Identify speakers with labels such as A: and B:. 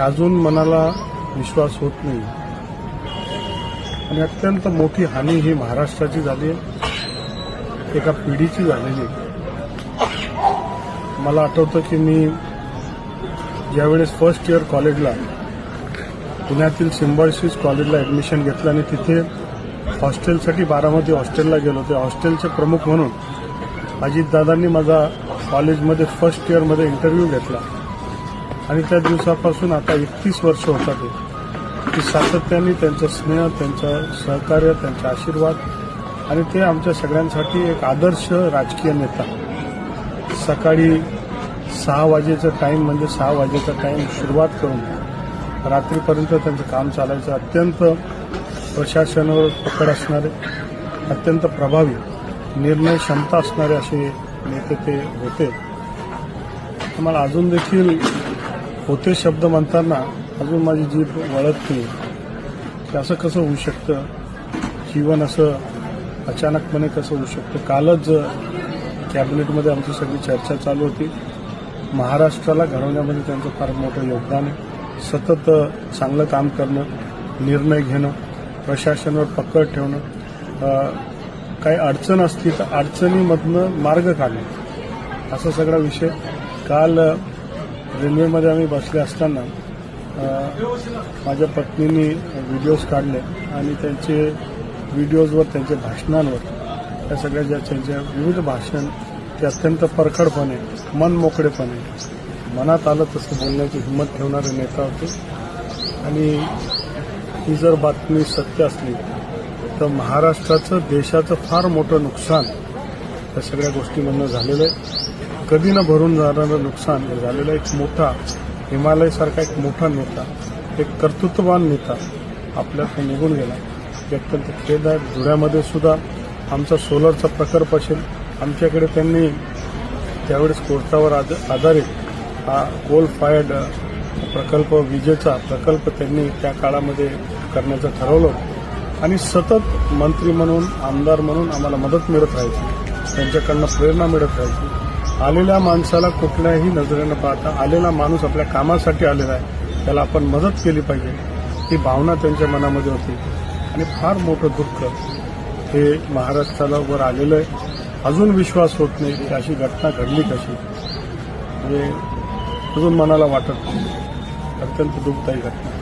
A: अजून मनाला विश्वास होत नाही. आणि अत्यंत मोठी हानी ही महाराष्ट्राची झाली आहे. एका पिढीची झालेली मला आठवतं की मी ज्यावेळेस फर्स्ट इयर कॉलेजला पुण्यातील सिम्बॉयसिस कॉलेजला ऍडमिशन घेतलं आणि तिथे हॉस्टेलसाठी बारामती हॉस्टेलला गेलो ते हॉस्टेलचे प्रमुख म्हणून अजितदादांनी माझा कॉलेजमध्ये फर्स्ट इयरमध्ये इंटरव्ह्यू घेतला. आणि त्या दिवसापासून आता एकतीस वर्ष होतात की सातत्याने त्यांचं स्नेह त्यांचं सहकार्य त्यांचा आशीर्वाद आणि ते आमच्या सगळ्यांसाठी एक आदर्श राजकीय नेता. सकाळी सहा वाजेचं टाईम म्हणजे सहा वाजेचा टाईम सुरुवात करून रात्रीपर्यंत त्यांचं काम चालायचं अत्यंत प्रशासनावर पकड असणारे अत्यंत प्रभावी निर्णय क्षमता असणारे असे नेते ते होते. मला अजून देखील होते शब्द म्हणताना अजून माझी जीभ वळत नाही. की असं कसं होऊ शकतं? जीवन असं अचानकपणे कसं होऊ शकतं? कालच कॅबिनेटमध्ये आमची सगळी चर्चा चालू होती. महाराष्ट्राला घडवण्यामध्ये त्यांचं फार मोठं योगदान आहे. सतत चांगलं काम करणं निर्णय घेणं प्रशासनावर पकड ठेवणं काही अडचण असली तर अडचणीमधनं मार्ग काढणं असा सगळा विषय काल रेल्वेमध्ये आम्ही बसले असताना माझ्या पत्नीने व्हिडिओज काढले आणि त्यांचे व्हिडिओजवर त्यांच्या भाषणांवर त्या सगळ्या ज्या त्यांच्या विविध भाषण ते अत्यंत परखडपणे मन मोकळेपणे मनात आलं तसं बोलण्याची हिंमत ठेवणारे नेता होते. आणि ही जर बातमी सत्य असली तर महाराष्ट्राचं देशाचं फार मोठं नुकसान या सगळ्या गोष्टीमधनं झालेलं आहे. कधी न भरून जाणारं नुकसान हे झालेलं आहे. एक मोठा हिमालयसारखा एक मोठा नेता एक कर्तृत्ववान नेता आपल्यातून निघून गेला. हे अत्यंत खेद आहे धुळ्यामध्ये सुद्धा आमचा सोलरचा प्रकल्प असेल. आमच्याकडे त्यांनी त्यावेळेस कोर्टावर आद आधारित हा कोल फायर्ड प्रकल्प विजेचा प्रकल्प त्यांनी त्या काळामध्ये करण्याचं ठरवलं आणि सतत मंत्री म्हणून आमदार म्हणून आम्हाला मदत मिळत राहायची. त्यांच्याकडनं प्रेरणा मिळत राहायची आलेल्या माणसाला कुठल्याही नजरेनं पाहता आलेला माणूस आपल्या कामासाठी आलेला आहे त्याला आपण मदत केली पाहिजे ही भावना त्यांच्या मनामध्ये होती. आणि फार मोठं दुःख हे महाराष्ट्राला वर आलेलं आहे. अजून विश्वास होत नाही की अशी घटना घडली कशी. म्हणजे अजून मनाला वाटत नाही. अत्यंत दुःखदायी घटना.